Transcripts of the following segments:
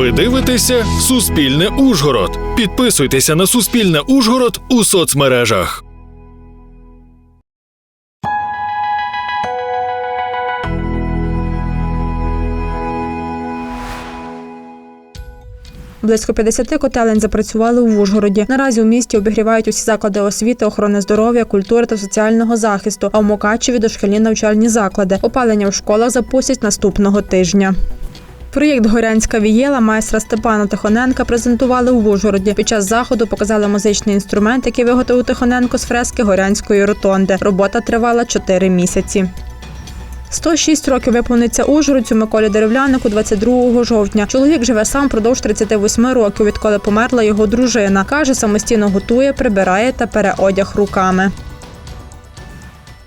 Ви дивитеся Суспільне Ужгород. Підписуйтеся на Суспільне Ужгород у соцмережах. Близько 50 котелень запрацювали в Ужгороді. Наразі у місті обігрівають усі заклади освіти, охорони здоров'я, культури та соціального захисту. А в Мукачеві дошкільні навчальні заклади. Опалення в школах запустять наступного тижня. Проєкт Горянська вієла майстра Степана Тихоненка презентували у Ужгороді. Під час заходу показали музичний інструмент, який виготовив Тихоненко з фрески Горянської ротонди. Робота тривала 4 місяці. 106 років виповниться Ужгородцю Миколі Деревлянику 22 жовтня. Чоловік живе сам впродовж 38 років, відколи померла його дружина. Каже, самостійно готує, прибирає та пере одяг руками.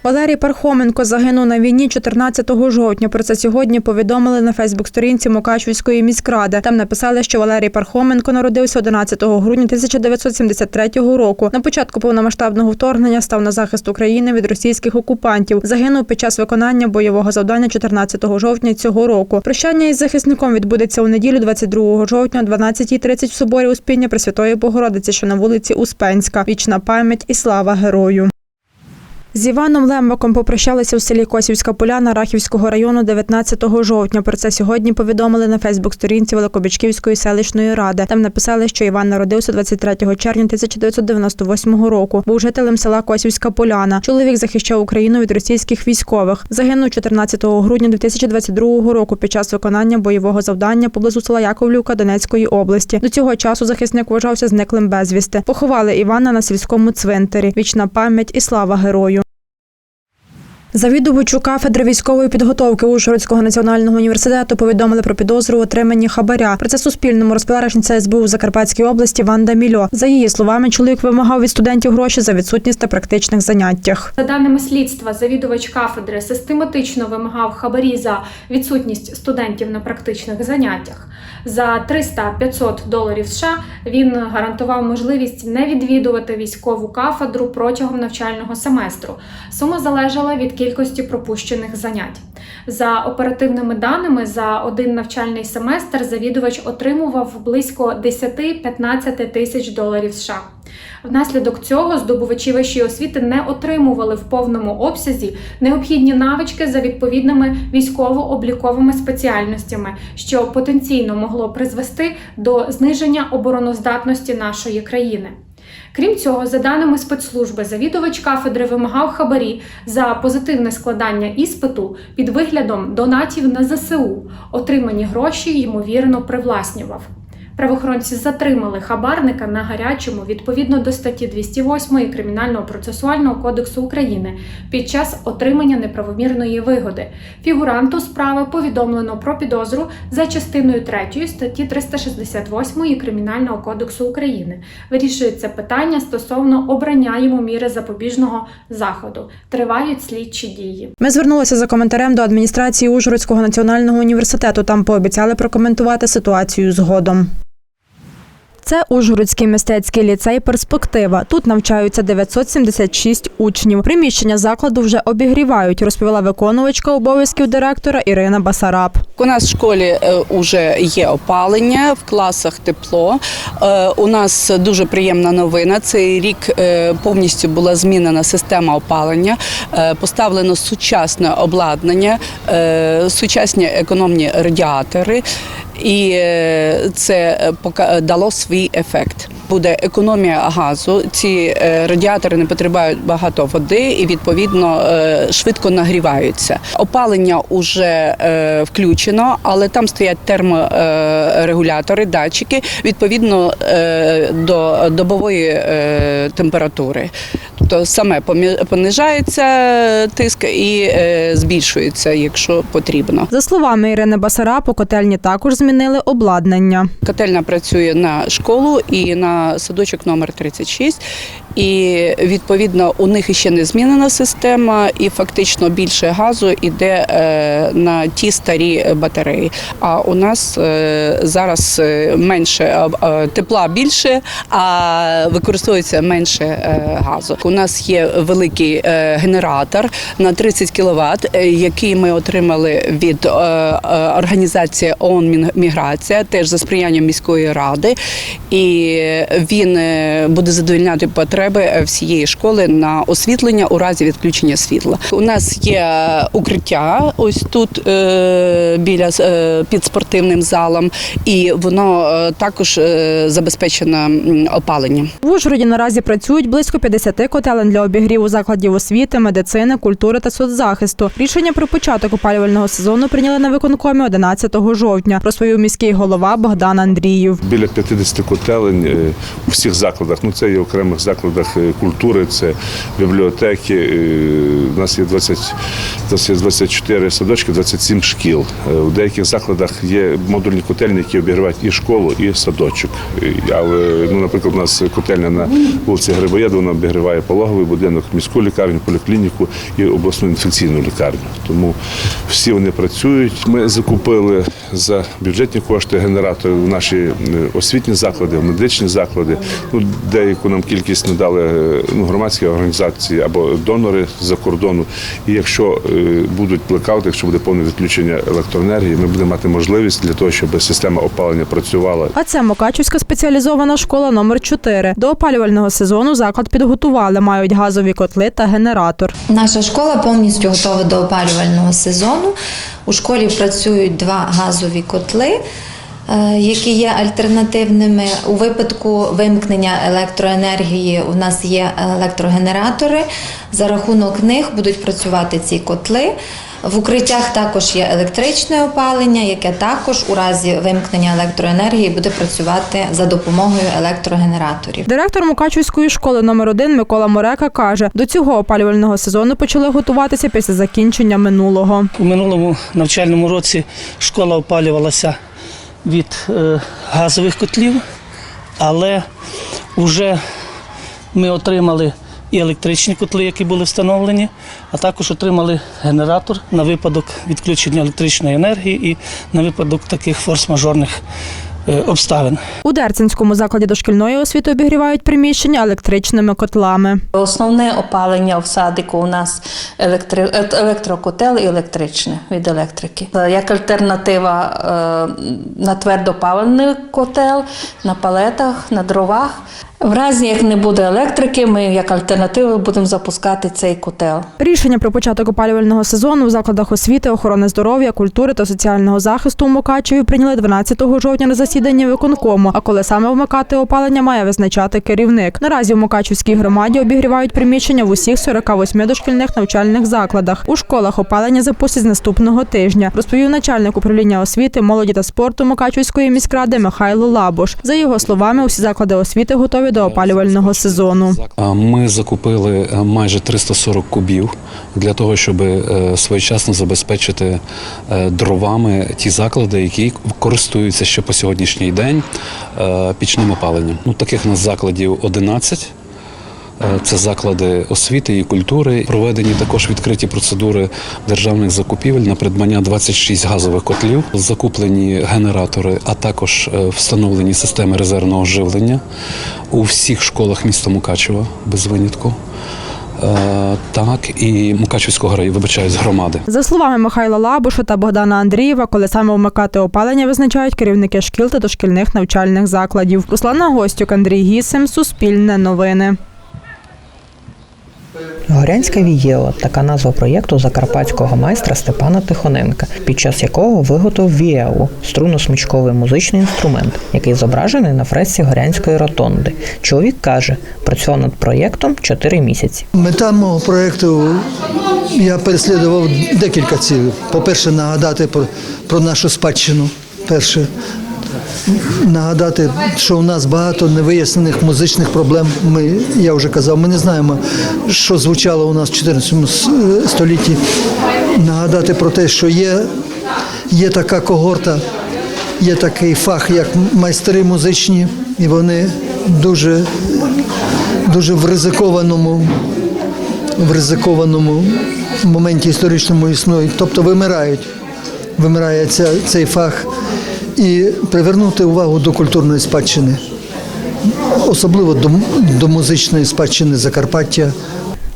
Валерій Пархоменко загинув на війні 14 жовтня. Про це сьогодні повідомили на Фейсбук-сторінці Мукачівської міськради. Там написали, що Валерій Пархоменко народився 11 грудня 1973 року. На початку повномасштабного вторгнення став на захист України від російських окупантів. Загинув під час виконання бойового завдання 14 жовтня цього року. Прощання із захисником відбудеться у неділю 22 жовтня о 12.30 в соборі Успіння Пресвятої Богородиці, що на вулиці Успенська. Вічна пам'ять і слава герою. З Іваном Лембаком попрощалися у селі Косівська Поляна Рахівського району 19 жовтня. Про це сьогодні повідомили на Фейсбук-сторінці Великобічківської селищної ради. Там написали, що Іван народився 23 червня 1998 року. Був жителем села Косівська Поляна. Чоловік захищав Україну від російських військових. Загинув 14 грудня 2022 року під час виконання бойового завдання поблизу села Яковлівка Донецької області. До цього часу захисник вважався зниклим безвісти. Поховали Івана на сільському цвинтарі. Вічна пам'ять і слава герою. Завідувачу кафедри військової підготовки Ужгородського національного університету повідомили про підозру у отриманні хабаря. Про це Суспільному розповіла речниця СБУ в Закарпатській області Ванда Мільо. За її словами, чоловік вимагав від студентів гроші за відсутність на практичних заняттях. За даними слідства, завідувач кафедри систематично вимагав хабарі за відсутність студентів на практичних заняттях. За 300-500 доларів США він гарантував можливість не відвідувати військову кафедру протягом навчального семестру. Сума залежала від кількості пропущених занять. За оперативними даними, за один навчальний семестр завідувач отримував близько 10-15 тисяч доларів США. Внаслідок цього здобувачі вищої освіти не отримували в повному обсязі необхідні навички за відповідними військово-обліковими спеціальностями, що потенційно могло призвести до зниження обороноздатності нашої країни. Крім цього, за даними спецслужби, завідувач кафедри вимагав хабарі за позитивне складання іспиту під виглядом донатів на ЗСУ. Отримані гроші ймовірно привласнював. Правоохоронці затримали хабарника на гарячому відповідно до статті 208 Кримінального процесуального кодексу України під час отримання неправомірної вигоди. Фігуранту справи повідомлено про підозру за частиною 3 статті 368 Кримінального кодексу України. Вирішується питання стосовно обрання йому міри запобіжного заходу. Тривають слідчі дії. Ми звернулися за коментарем до адміністрації Ужгородського національного університету. Там пообіцяли прокоментувати ситуацію згодом. Це Ужгородський мистецький ліцей Перспектива. Тут навчаються 976 учнів. Приміщення закладу вже обігрівають, розповіла виконувачка обов'язків директора Ірина Басараб. У нас в школі вже є опалення, в класах тепло. Е, У нас дуже приємна новина. Цей рік е, повністю була змінена система опалення, е, поставлено сучасне обладнання, е, сучасні економні радіатори. І е, це е, дало свій ефект. Буде економія газу. Ці е, радіатори не потребують багато води і відповідно е, швидко нагріваються. Опалення вже е, включено, але там стоять терморегулятори, датчики відповідно е, до добової е, температури. Тобто саме понижається тиск і е, збільшується, якщо потрібно. За словами Ірини Басараб, у котельні також змінили обладнання. Котельня працює на школу і на садочок номер 36. І відповідно у них ще не змінена система, і фактично більше газу йде е, на ті старі батареї. А у нас е, зараз менше тепла більше, а використовується менше газу. Нас є великий е, генератор на 30 кВт, е, який ми отримали від е, організації ООН «Мін- Міграція, теж за сприянням міської ради. І він буде задовольняти потреби всієї школи на освітлення у разі відключення світла. У нас є укриття ось тут біля під спортивним залом, і воно також забезпечено опаленням. В Ужгороді наразі працюють близько 50 котелень для обігріву закладів освіти, медицини, культури та соцзахисту. Рішення про початок опалювального сезону прийняли на виконкомі 11 жовтня. Свою міський голова Богдан Андріїв. Біля 50 котелень е, у всіх закладах. Ну це є окремих закладах е, культури, це бібліотеки. У нас є 20, у нас є 24 садочки, 27 шкіл. Е, У деяких закладах є модульні котельні, які обігрівають і школу, і садочок. Але, ну, наприклад, у нас котельня на вулиці Грибоєда, вона обігріває пологовий будинок, міську лікарню, поліклініку і обласну інфекційну лікарню. Тому всі вони працюють. Ми закупили за бюджетні кошти генератори в наші е, освітні заклади, в медичні заклади. Ну, деяку нам кількість надали е, ну, громадські організації або донори з-за кордону. І якщо е, будуть блекаути, якщо буде повне відключення електроенергії, ми будемо мати можливість для того, щоб система опалення працювала А це Мукачівська спеціалізована школа номер 4 До опалювального сезону заклад підготували. Мають газові котли та генератор. Наша школа повністю готова до опалювального сезону. У школі працюють два газові котли, які є альтернативними. У випадку вимкнення електроенергії у нас є електрогенератори. За рахунок них будуть працювати ці котли. В укриттях також є електричне опалення, яке також у разі вимкнення електроенергії буде працювати за допомогою електрогенераторів. Директор Мукачівської школи номер 1 Микола Морека каже, до цього опалювального сезону почали готуватися після закінчення минулого. У минулому навчальному році школа опалювалася від е, газових котлів, але вже ми отримали і електричні котли, які були встановлені, а також отримали генератор на випадок відключення електричної енергії і на випадок таких форс-мажорних обставин. У Дерцинському закладі дошкільної освіти обігрівають приміщення електричними котлами. Основне опалення в садику у нас електри... е, електрокотел і електричне від електрики. Е, Як альтернатива е, на твердопалений котел, на палетах, на дровах. В разі, як не буде електрики, ми як альтернативу будемо запускати цей котел. Рішення про початок опалювального сезону у закладах освіти, охорони здоров'я, культури та соціального захисту у Мукачеві прийняли 12 жовтня на засіданні виконкому. А коли саме вмикати опалення, має визначати керівник. Наразі у Мукачівській громаді обігрівають приміщення в усіх 48 дошкільних навчальних закладах. У школах опалення запустять з наступного тижня. Розповів начальник управління освіти, молоді та спорту Мукачівської міськради Михайло Лабуш. За його словами, усі заклади освіти готові до опалювального сезону. Ми закупили е, майже 340 кубів для того, щоб е, своєчасно забезпечити е, дровами ті заклади, які користуються ще по сьогоднішній день пічним опаленням. Ну, таких у нас закладів 11. Е, Це заклади освіти і культури. Проведені також відкриті процедури державних закупівель на придбання 26 газових котлів, закуплені генератори, а також е, встановлені системи резервного живлення у всіх школах міста Мукачева без винятку. Е, Так, і Мукачевського району, вибачаюсь, громади. За словами Михайла Лабуша та Богдана Андрієва, коли саме вмикати опалення визначають керівники шкіл та дошкільних навчальних закладів. Руслана Гостюк, Андрій Гісим, Суспільне новини. Горянська Вієла така назва проєкту закарпатського майстра Степана Тихоненка, під час якого виготовив вієлу струнно-смичковий музичний інструмент, який зображений на фресці Горянської ротонди. Чоловік каже, працював над проєктом 4 місяці. Мета мого проєкту я переслідував декілька цілей. По-перше, нагадати про, про нашу спадщину. Перше, нагадати, що у нас багато невияснених музичних проблем. Ми, я вже казав, ми не знаємо, що звучало у нас в 14 столітті. Нагадати про те, що є, є така когорта, є такий фах, як майстри музичні, і вони дуже, дуже в ризикованому в ризикованому моменті історичному існують, тобто вимирають. Вимирає ця, цей фах. І привернути увагу до культурної спадщини. особливо до, до музичної спадщини Закарпаття.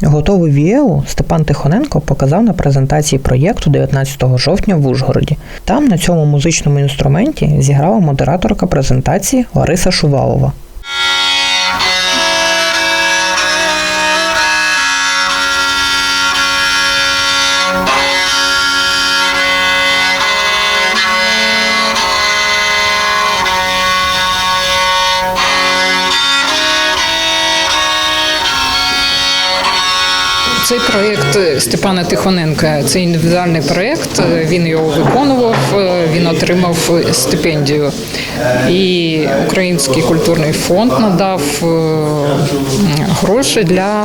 Готовий вієу Степан Тихоненко показав на презентації проєкту 19 жовтня в Ужгороді. Там на цьому музичному інструменті зіграла модераторка презентації Лариса Шувалова. Цей проєкт Степана Тихоненка це індивідуальний проєкт. Він його виконував, він отримав стипендію. І Український культурний фонд надав е, гроші для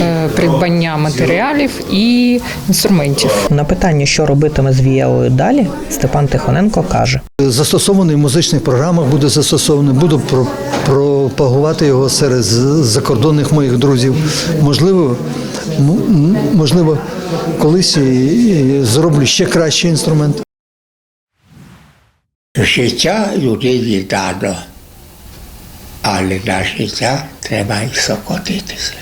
е, придбання матеріалів і інструментів. На питання, що робитиме з вієою далі, Степан Тихоненко каже: Застосований в музичних програмах буде застосований. Буду про- пропагувати його серед закордонних моїх друзів. Можливо, можливо, колись і, і зроблю ще кращий інструмент. Життя людині дано, але на життя треба й сокотитися.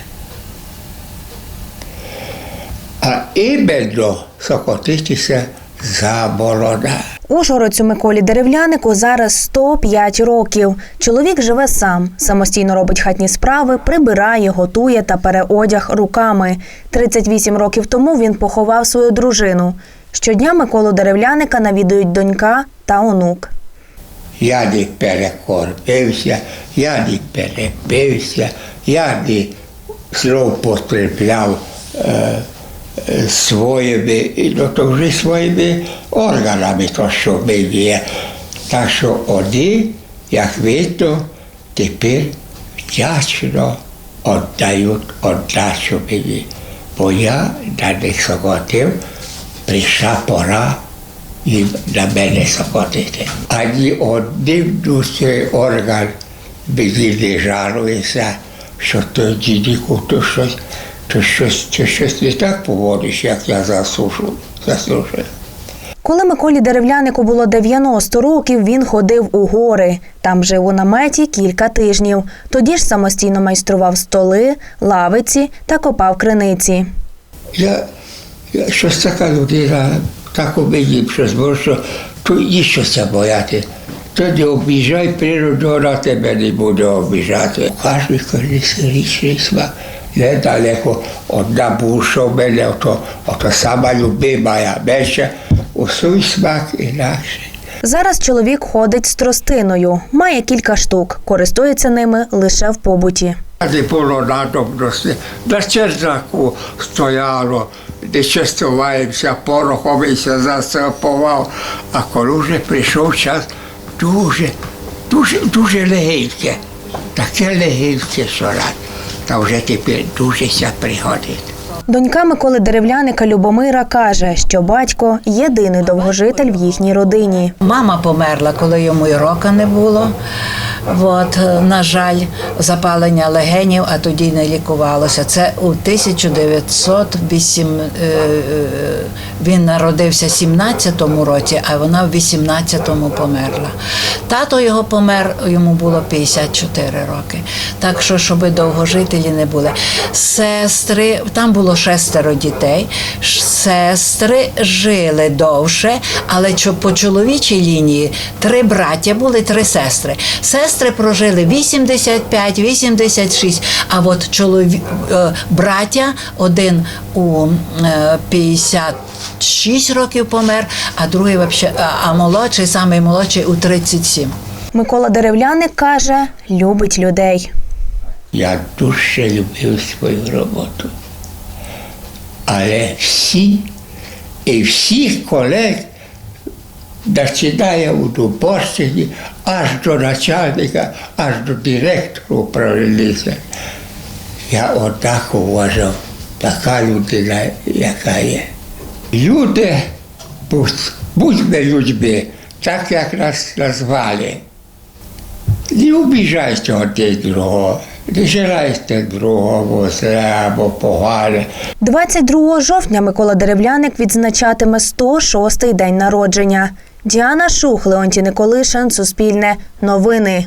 А іменно сокотитися заборона. Ужгородцю Миколі Деревлянику зараз 105 років. Чоловік живе сам, самостійно робить хатні справи, прибирає, готує та пере одяг руками. 38 років тому він поховав свою дружину. Щодня Миколу Деревляника навідують донька та онук. Я не перекормився, я не перепився, я не злоупотребляв е, е, своїми, ну, то вже своїми органами, то що в мене є. Так що вони, як видно, тепер вдячно віддають віддачу мені. Бо я на них сокотив, прийшла пора їм на мене сокотити. Ані одним душі орган мені не жалується, що тоді то щось, то щось, не так поводиш, як я заслужив. заслужив. Коли Миколі Деревлянику було 90 років, він ходив у гори. Там жив у наметі кілька тижнів. Тоді ж самостійно майстрував столи, лавиці та копав криниці. Я, я щось така людина, так мені щось, бо що то ніщо це бояти. То не обіжай природу, вона тебе не буде обіжати. Кожен колись річний смак. Недалеко одна буша в мене, ото, ото сама любима, я менше, у свій смак інакший. Зараз чоловік ходить з тростиною, має кілька штук, користується ними лише в побуті. Не було надобності. На чердаку стояло, де частуваємося, порохом і се засипував. А коли вже прийшов час, дуже, дуже, дуже легеньке. Таке легеньке, що рад. Та вже тепер дуже ся пригодить. Донька Миколи Деревляника Любомира каже, що батько єдиний довгожитель в їхній родині. Мама померла, коли йому і рока не було. От, на жаль, запалення легенів, а тоді не лікувалося. Це у 1908, е, е, він народився в 17-му році, а вона в 18-му померла. Тато його помер, йому було 54 роки. Так що, щоб довгожителі не були. Сестри, там було шестеро дітей. Сестри жили довше, але по чоловічій лінії три браття були, три сестри. Сестри прожили 85-86, а от чолові... Е, браття один у е, 50 36 років помер, а другий вообще, а молодший, самий молодший у 37. Микола Деревляник каже, любить людей. Я дуже любив свою роботу. Але всі і всіх колег дочинає у Дуборщині аж до начальника, аж до директора управління. Я отак вважав, така людина, яка є. Люди, будь- будьмо людьми, так як нас назвали. Не обіжайте один другого, не желайте другого або погане. 22 жовтня Микола Деревляник відзначатиме 106-й день народження. Діана Шух, Леонтій Николишин, Суспільне, Новини.